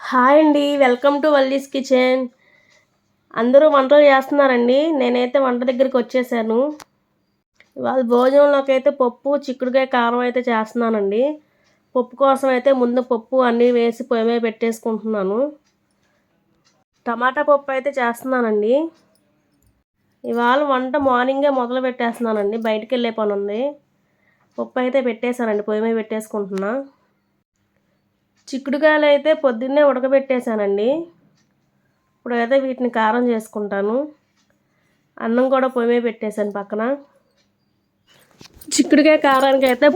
Hi అండి welcome to Valli's kitchen అందరూ వంటలు చేస్తున్నారండి. నేనైతే వంట దగ్గరికి వచ్చేసాను. ఇవాళ భోజనంలోకి అయితే పప్పు చిక్కుడుకాయ కారం అయితే చేస్తున్నానండి. పప్పు కోసం అయితే ముందు పప్పు అన్నీ వేసి పొయ్యి మీద పెట్టేసుకుంటున్నాను. టమాటా పప్పు అయితే చేస్తున్నానండి. ఇవాళ వంట మార్నింగే మొదలు పెట్టేస్తున్నానండి. బయటికి వెళ్ళే పని ఉంది పప్పు అయితే పెట్టేశానండి. పొయ్యి మీద పెట్టేసుకుంటున్నా. చిక్కుడుకాయలు అయితే పొద్దున్నే ఉడకబెట్టేశానండి. ఇప్పుడు అయితే వీటిని కారం చేసుకుంటాను. అన్నం కూడా పొయ్యి మీద పెట్టేశాను పక్కన. చిక్కుడుకాయ కారానికి అయితే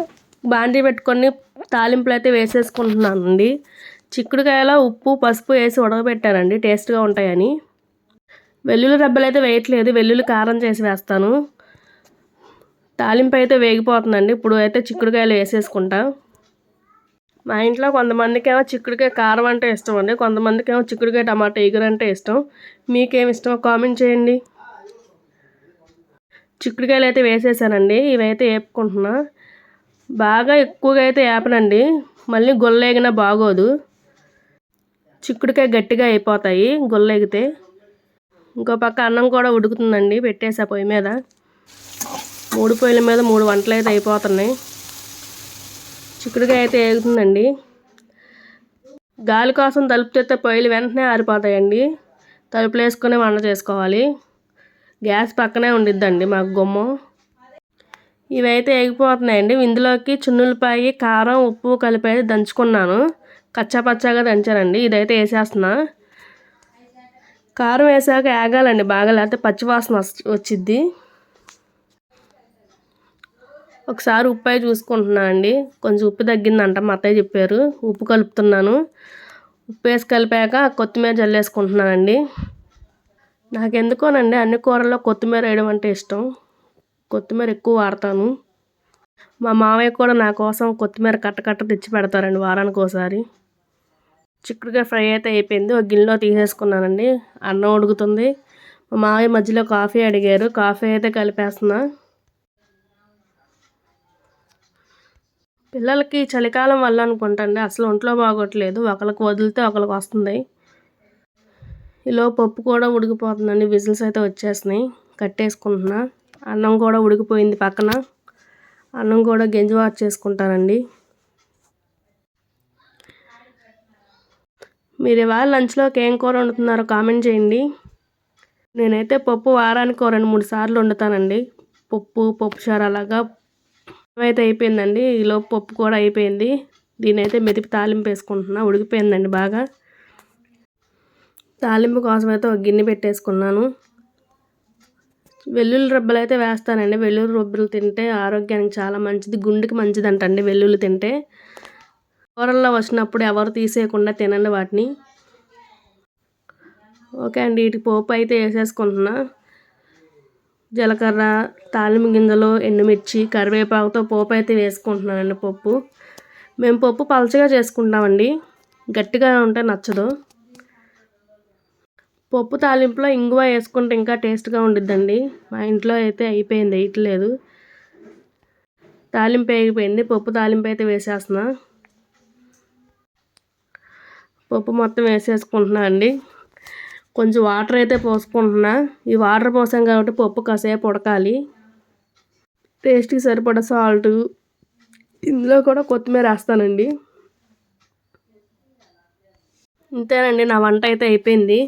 బాండీ పెట్టుకొని తాలింపులు అయితే వేసేసుకుంటున్నానండి. చిక్కుడుకాయలో ఉప్పు పసుపు వేసి ఉడకబెట్టానండి. టేస్ట్గా ఉంటాయని. వెల్లుల్లి రెబ్బలు అయితే వేయట్లేదు వెల్లుల్లి కారం చేసి వేస్తాను. తాలింపు అయితే వేగిపోతుందండి ఇప్పుడు అయితే చిక్కుడుకాయలు వేసేసుకుంటా. మా ఇంట్లో కొంతమందికి ఏమో చిక్కుడుకాయ కారం అంటే ఇష్టం అండి కొంతమందికి ఏమో చిక్కుడుకాయ టమాటా ఎగురు అంటే ఇష్టం. మీకేమి ఇష్టమో కామెంట్ చేయండి. చిక్కుడుకాయలు అయితే వేసేసానండి ఇవైతే వేపుకుంటున్నా బాగా ఎక్కువగా అయితే వేపనండి మళ్ళీ గొల్లేగినా బాగోదు. చిక్కుడుకాయ గట్టిగా అయిపోతాయి గొల్లేగితే. ఇంకో పక్క అన్నం కూడా ఉడుకుతుందండి పెట్టేసా పొయ్యి మీద. మూడు పొయ్యిల మీద మూడు వంటలు అయితే అయిపోతున్నాయి. చిక్కుడుకాయ అయితే వేగుతుందండి గాలి కోసం తలుపు తెస్తే పొయ్యిలు వెంటనే ఆరిపోతాయండి. తలుపులు వేసుకొని వంట చేసుకోవాలి. గ్యాస్ పక్కనే ఉండిద్దండి మాకు గుమ్మం. ఇవైతే ఎగిపోతున్నాయండి ఇందులోకి చున్నులపాయి కారం ఉప్పు కలిపి అయితే దంచుకున్నాను. కచ్చాపచ్చాగా దంచానండి. ఇదైతే వేసేస్తున్నా. కారం వేసాక ఏగాలండి బాగా లేకపోతే పచ్చివాసన వచ్చిద్ది. ఒకసారి ఉప్పు అయి చూసుకుంటున్నాను అండి. కొంచెం ఉప్పు తగ్గిందంట మా అత్తయ్య చెప్పారు. ఉప్పు కలుపుతున్నాను. ఉప్పు వేసి కలిపాక కొత్తిమీర జల్లేసుకుంటున్నానండి నాకెందుకోనండి అన్ని కూరల్లో కొత్తిమీర వేయడం అంటే ఇష్టం. కొత్తిమీర ఎక్కువ వాడతాను. మా మామయ్య కూడా నా కోసం కొత్తిమీర కట్ట కట్ట తెచ్చి పెడతారండి వారానికి ఒకసారి చిక్కుడుగా ఫ్రై అయితే అయిపోయింది. ఒక గిన్నెలో తీసేసుకున్నానండి. అన్నం ఉడుకుతుంది. మా మామయ్య మధ్యలో కాఫీ అడిగారు. కాఫీ అయితే కలిపేస్తున్నా. పిల్లలకి చలికాలం వల్ల అనుకుంటండి. అసలు ఒంట్లో బాగోట్లేదు. ఒకరికి వదిలితే ఒకరికి వస్తుంది. ఇలా పప్పు కూడా ఉడికిపోతుందండి. విజిల్స్ అయితే వచ్చేసినాయి కట్టేసుకుంటున్నా. అన్నం కూడా ఉడికిపోయింది పక్కన. అన్నం కూడా గెంజి వాచ్ చేసుకుంటానండి. మీరు ఇవాళ లంచ్లోకి ఏం కూర వండుతున్నారో కామెంట్ చేయండి. నేనైతే పప్పు వారానికి రెండు మూడు సార్లు వండుతానండి. పప్పు పప్పు చారు అలాగా అయితే అయిపోయిందండి. ఈలోపు పప్పు కూడా అయిపోయింది. దీని అయితే మెదిపి తాలింపు వేసుకుంటున్నా. ఉడికిపోయిందండి బాగా. తాలింపు కోసం అయితే ఒక గిన్నె పెట్టేసుకున్నాను. వెల్లుల్లి రబ్బలు అయితే వేస్తానండి. వెల్లుల్లి రబ్బలు తింటే ఆరోగ్యానికి చాలా మంచిది గుండెకి మంచిది అంటండి వెల్లుల్లి తింటే. కూరల్లో వచ్చినప్పుడు ఎవరు తీసేయకుండా తినండి వాటిని. ఓకే అండి వీటి పోపు అయితే వేసేసుకుంటున్నా. జీలకర్ర తాలింపు గింజలు ఎండుమిర్చి కరివేపాకుతో పోపు అయితే వేసుకుంటున్నానండి పప్పు. మేము పప్పు పలచగా చేసుకుంటామండి. గట్టిగా ఉంటే నచ్చదు. పప్పు తాలింపులో ఇంగువ వేసుకుంటే ఇంకా టేస్ట్గా ఉండిద్దండి. మా ఇంట్లో అయితే అయిపోయింది వేయట్లేదు తాలింపు అయిపోయింది పప్పు తాలింపు అయితే వేసేస్తున్నా. పప్పు మొత్తం వేసేసుకుంటున్నా అండి. కొంచెం వాటర్ అయితే పోసుకుంటున్నా. ఈ వాటర్ పోసాం కాబట్టి పప్పు కాసేపు ఉడకాలి. టేస్ట్కి సరిపడా సాల్ట్ ఇందులో కూడా కొత్తిమీర వేస్తానండి. ఇంతేనండి నా వంట అయితే అయిపోయింది.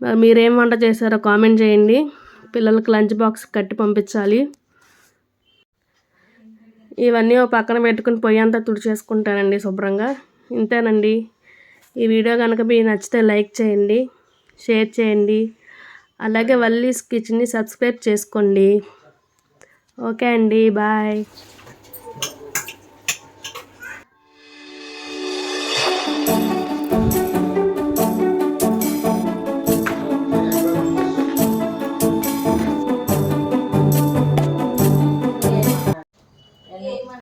మరి మీరేం వంట చేశారో కామెంట్ చేయండి. పిల్లలకి లంచ్ బాక్స్ కట్టి పంపించాలి. ఇవన్నీ పక్కన పెట్టుకుని పొయ్యి అంతా తుడిచేసుకుంటానండి శుభ్రంగా. ఇంతేనండి. ఈ వీడియో కనుక మీకు నచ్చితే లైక్ చేయండి షేర్ చేయండి. అలాగే వల్లీస్ కిచెన్ని సబ్స్క్రైబ్ చేసుకోండి. ఓకే అండి బాయ్.